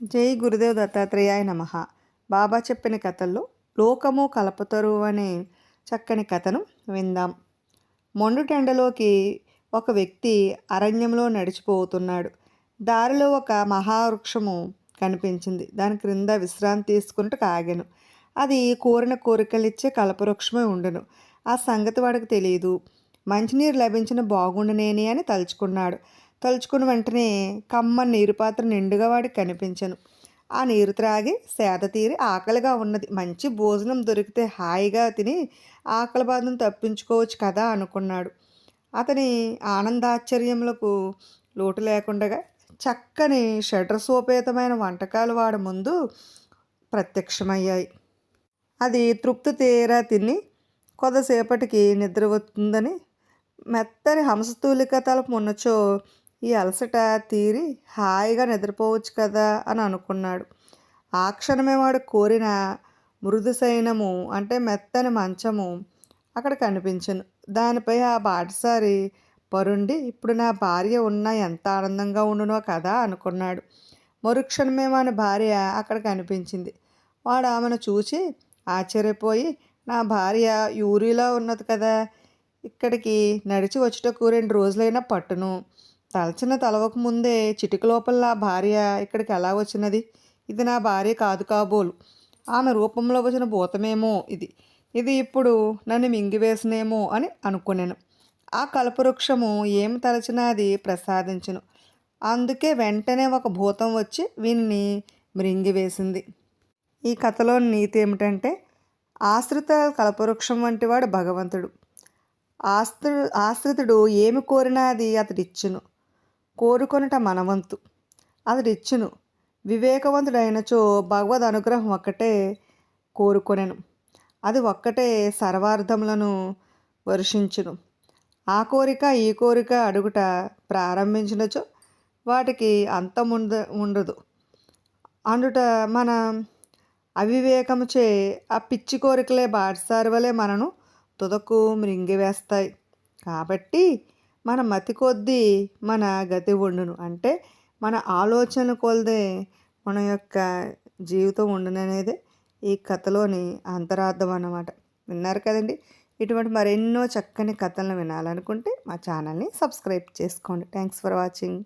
జై గురుదేవ్ దత్తాత్రేయాయ నమ. బాబా చెప్పిన కథల్లో లోకము కలపతరు అనే చక్కని కథను విందాం. మొండుటెండలోకి ఒక వ్యక్తి అరణ్యంలో నడిచిపోతున్నాడు. దారిలో ఒక మహావృక్షము కనిపించింది. దాని క్రింద విశ్రాంతి తీసుకుంటూ కాగాను అది కోరిన కోరికలిచ్చే కలపవృక్షమే ఉండను. ఆ సంగతి వాడికి తెలియదు మంచినీరు లభించిన బాగుండునేని అని తలుచుకున్నాడు. తలుచుకున్న వెంటనే కమ్మ నీరు పాత్ర నిండుగా వాడికి కనిపించను. ఆ నీరు త్రాగి సేద తీరి ఆకలిగా ఉన్నది. మంచి భోజనం దొరికితే హాయిగా తిని ఆకలి బాధను తప్పించుకోవచ్చు కదా అనుకున్నాడు. అతని ఆనందాశ్చర్యములకు లోటు లేకుండా చక్కని షడ్రసోపేతమైన వంటకాలు వాడి ముందు ప్రత్యక్షమయ్యాయి. అది తృప్తి తీరా తిని కొద్దిసేపటికి నిద్ర వస్తుందని మెత్తని హంసతూలిక తలపు ఉన్నచో ఈ అలసట తీరి హాయిగా నిద్రపోవచ్చు కదా అని అనుకున్నాడు. ఆ క్షణమే వాడు కోరిన మృదు సైనము అంటే మెత్తని మంచము అక్కడ కనిపించను. దానిపై ఆ బాటసారి పరుండి ఇప్పుడు నా భార్య ఉన్న ఎంత ఆనందంగా ఉండునో కదా అనుకున్నాడు. మరుక్షణమే మన భార్య అక్కడ కనిపించింది. వాడు ఆమెను చూసి ఆశ్చర్యపోయి నా భార్య యూరిలో ఉన్నది కదా ఇక్కడికి నడిచి వచ్చేటకు రెండు రోజులైనా పట్టును. తలచిన తలవక ముందే చిటిక లోపల భార్య ఇక్కడికి ఎలా వచ్చినది? ఇది నా భార్య కాదు కాబోలు. ఆమె రూపంలో వచ్చిన భూతమేమో ఇది. ఇది ఇప్పుడు నన్ను మింగివేసినేమో అని అనుకున్నాను ఆ కల్పవృక్షము ఏమి తలచినా అది ప్రసాదించను. అందుకే వెంటనే ఒక భూతం వచ్చి వీనిని మృంగివేసింది. ఈ కథలో నీతి ఏమిటంటే ఆశ్రిత కల్పవృక్షం వంటివాడు భగవంతుడు. ఆశ్రి ఆశ్రితుడు ఏమి కోరినా అది అతడిచ్చును. కోరుకొనుట మనవంతు. అతడిచ్చును. వివేకవంతుడైనచో భగవద్ అనుగ్రహం ఒక్కటే కోరుకొనెను. అది ఒక్కటే సర్వార్థములను వర్షించును. ఆ కోరిక ఈ కోరిక అడుగుట ప్రారంభించినచో వాటికి అంతం ఉండ ఉండదు. అందుట మన అవివేకముచే ఆ పిచ్చి కోరికలే బాటసారి వలె మనను తుదకు మృంగివేస్తాయి. కాబట్టి మన మతి కొద్దీ మన గతి ఉండును అంటే మన ఆలోచన కొలదే మన యొక్క జీవితం ఉండుననేదే ఈ కథలోని అంతరార్థం అన్నమాట. విన్నారు కదండి? ఇటువంటి మరెన్నో చక్కని కథలను వినాలనుకుంటే మా ఛానల్ని సబ్స్క్రైబ్ చేసుకోండి. Thanks for watching.